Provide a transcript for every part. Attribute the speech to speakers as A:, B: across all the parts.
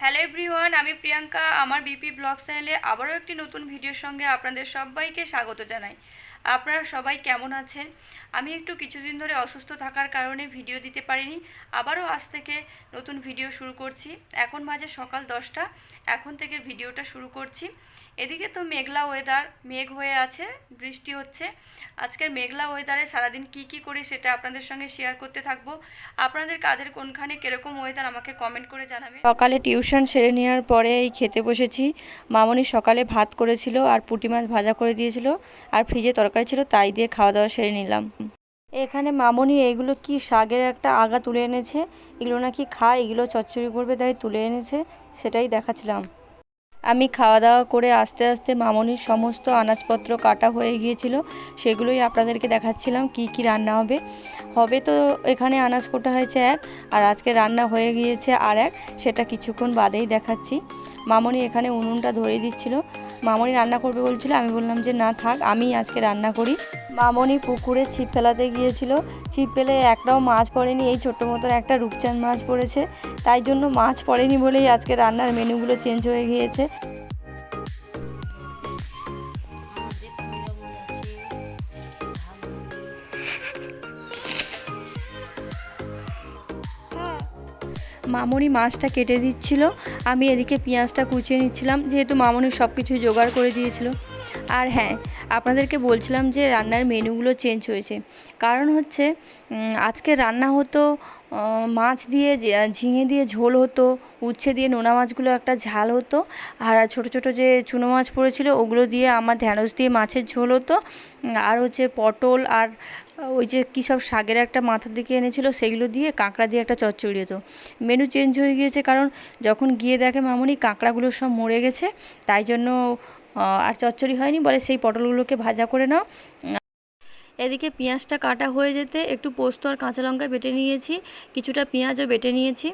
A: Hello everyone, আমি প্রিয়াঙ্কা। আমার BP blog চ্যানেলে আবারও একটি নতুন ভিডিওর সঙ্গে আপনাদের সবাইকে স্বাগত জানাই। আপনারা সবাই কেমন আছেন? আমি একটু কিছুদিন ধরে অসুস্থ থাকার কারণে ভিডিও দিতে পারিনি। আবারও আজ থেকে নতুন ভিডিও শুরু করছি। এখন মাঝে সকাল দশটা। এখন থেকে ভিডিওটা শুরু করছি। এদিকে তো মেঘলা ওয়েদার মেঘ হয়ে আছে, বৃষ্টি হচ্ছে। আজকের মেঘলা ওয়েদারে সারাদিন কি কি করি সেটা আপনাদের সঙ্গে শেয়ার করতে থাকব। আপনাদের কাজের কোনখানে কীরকম ওয়েদার আমাকে কমেন্ট করে জানাবে সকালে টিউশন সেরে নেওয়ার পরে এই খেতে বসেছি। মামনি সকালে ভাত করেছিল আর পুঁটি মাছ ভাজা করে দিয়েছিল আর ফ্রিজে তরকারি ছিল, তাই দিয়ে খাওয়া দাওয়া সেরে নিলাম। এখানে মামনি এইগুলো কি শাকের একটা আগা তুলে এনেছে? এগুলো নাকি খায়? এগুলো চচ্চড়ি করবে তাই তুলে এনেছে? সেটাই দেখাচ্ছিলাম। আমি খাওয়া দাওয়া করে আস্তে আস্তে মামনির সমস্ত আনাজপত্র কাটা হয়ে গিয়েছিল, সেগুলোই আপনাদেরকে দেখাচ্ছিলাম, কি কি রান্না হবে। হবে তো এখানে আনাজ কোটা হয়েছে এক, আর আজকে রান্না হয়ে গিয়েছে আর এক, সেটা কিছুক্ষণ বাদেই দেখাচ্ছি। মামনি এখানে উনুনটা ধরিয়ে দিচ্ছিল। মামনি রান্না করবে বলছিল, আমি বললাম যে, না থাক আমি আজকে রান্না করি। মামনি পুকুরে ছিপ ফেলাতে গিয়েছিল। ছিপ ফেলে একটাও মাছ পড়েনি, এই ছোট্ট মতন একটা রূপচাঁদ মাছ পড়েছে। তাই জন্য মাছ পড়েনি বলেই আজকে রান্নার মেনুগুলো চেঞ্জ হয়ে গিয়েছে। মামনি মাছটা কেটে দিচ্ছিল। আমি এদিকে পেঁয়াজটা কুচিয়ে নিচ্ছিলাম, যেহেতু মামনি সব কিছু জোগাড় করে দিয়েছিল। আর হ্যাঁ আপনাদেরকে বলছিলাম যে রান্নার মেনুগুলো চেঞ্জ হয়েছে। কারণ হচ্ছে আজকে রান্না হতো মাছ দিয়ে ঝিঙে দিয়ে ঝোল হতো, উচ্ছে দিয়ে নোনা মাছগুলো একটা ঝাল হতো, আর ছোট ছোট যে চুনো মাছ পড়েছিল ওগুলো দিয়ে আমার ঢ্যাঁড়স দিয়ে মাছের ঝোল হতো, আর হচ্ছে পটল আর ওই যে কী সব শাকের একটা মাথার দিকে এনেছিল সেগুলো দিয়ে কাঁকড়া দিয়ে একটা চচ্চড়ি হতো। মেনু চেঞ্জ হয়ে গিয়েছে কারণ যখন গিয়ে দেখে মামনি কাঁকড়াগুলো সব মরে গেছে, তাই জন্য আর চচ্চড়ি হয়নি, বলে সেই পটলগুলোকে ভাজা করে নাও। এদিকে পেঁয়াজটা কাটা হয়ে যেতে একটু পোস্ত আর কাঁচা লঙ্কা বেটে নিয়েছি, কিছুটা পেঁয়াজও বেটে নিয়েছি।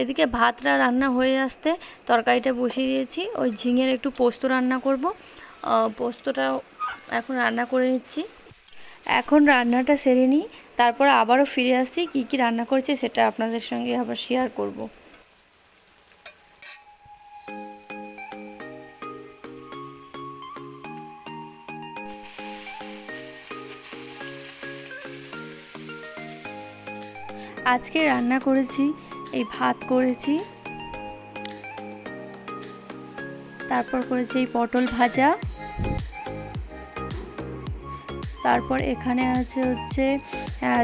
A: এদিকে ভাতটা রান্না হয়ে আসতে তরকারিটা বসিয়ে দিয়েছি, ওই ঝিঙের একটু পোস্ত রান্না করব। পোস্তটা এখন রান্না করে নিচ্ছি। এখন রান্নাটা সেরে নিই, তারপর আবারও ফিরে আসি, কী কী রান্না করেছি সেটা আপনাদের সঙ্গে আবার শেয়ার করব। আজকে রান্না করেছি, এই ভাত করেছি। তারপর করেছি এই পটল ভাজা। তারপর এখানে আছে হচ্ছে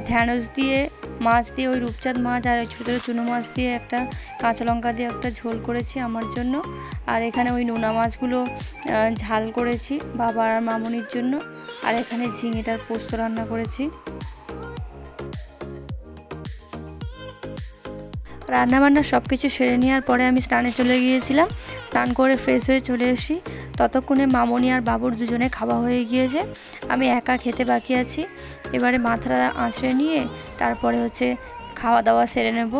A: ঢ্যাঁড়স দিয়ে মাছ দিয়ে, ওই রূপচাঁদ মাছ আর ওই ছোটো ছোটো চুনো মাছ দিয়ে একটা কাঁচা লঙ্কা দিয়ে একটা ঝোল করেছি আমার জন্য। আর এখানে ওই নোনা মাছগুলো ঝাল করেছি বাবা আর মামনির জন্য। আর এখানে ঝিঙেটার পোস্ত রান্না করেছি। রান্নাবান্না সব কিছু সেরে নেওয়ার পরে আমি স্নানে চলে গিয়েছিলাম। স্নান করে ফ্রেশ হয়ে চলে এসেছি। ততক্ষণে মামনি আর বাবুর দুজনে খাওয়া হয়ে গিয়েছে। আমি একা খেতে বাকি আছি। এবারে মাথাটা আঁচড়ে নিয়ে তারপরে হচ্ছে খাওয়া দাওয়া সেরে নেব।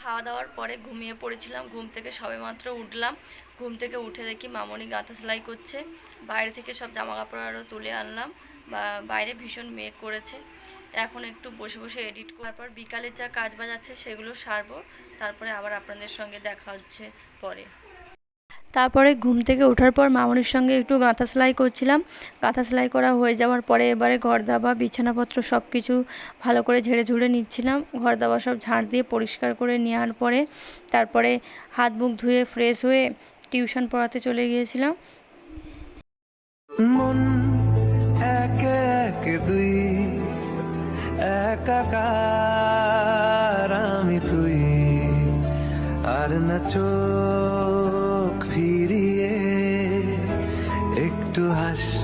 A: খাওয়া দাওয়ার পরে ঘুমিয়ে পড়েছিলাম, ঘুম থেকে সবেমাত্র উঠলাম। ঘুম থেকে উঠে দেখি মামনি গাঁথা সেলাই করছে। বাইরে থেকে সব জামা কাপড় আরও তুলে আনলাম, বা বাইরে ভীষণ মেঘ করেছে। এখন একটু বসে বসে এডিট করার পর বিকালে যা কাজ বাজ আছে সেগুলো সারবো, তারপরে আবার আপনাদের সঙ্গে দেখা হচ্ছে পরে। তারপরে ঘুম থেকে ওঠার পর মামনির সঙ্গে একটু গাঁথা সেলাই করছিলাম। গাঁথা সেলাই করা হয়ে যাওয়ার পরে এবারে ঘর দাবা, বিছানাপত্র সব কিছু ভালো করে ঝেড়ে ঝুড়ে নিচ্ছিলাম। ঘর দাবা সব ঝাড় দিয়ে পরিষ্কার করে নেওয়ার পরে তারপরে হাত মুখ ধুয়ে ফ্রেশ হয়ে টিউশন পড়াতে চলে গিয়েছিলাম।
B: মন এক এক আর না চোখ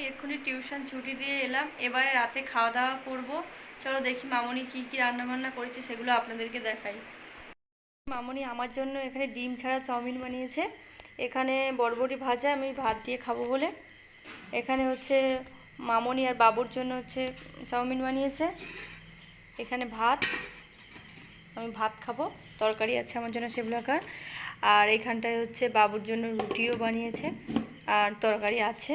A: আমি এক্ষুনি টিউশন ছুটি দিয়ে এলাম। এবারে রাতে খাওয়া দাওয়া করব। চলো দেখি মামনি কী কী রান্নাবান্না করেছে, সেগুলো আপনাদেরকে দেখাই। মামনি আমার জন্য এখানে ডিম ছাড়া চাউমিন বানিয়েছে। এখানে বরবটি ভাজা, আমি ভাত দিয়ে খাব বলে। এখানে হচ্ছে মামনি আর বাবুর জন্য হচ্ছে চাউমিন বানিয়েছে। এখানে ভাত, আমি ভাত খাব। তরকারি আছে আমার জন্য সেগুলো সেগুলোকার আর এখানটায় হচ্ছে বাবুর জন্য রুটিও বানিয়েছে। আর তরকারি আছে।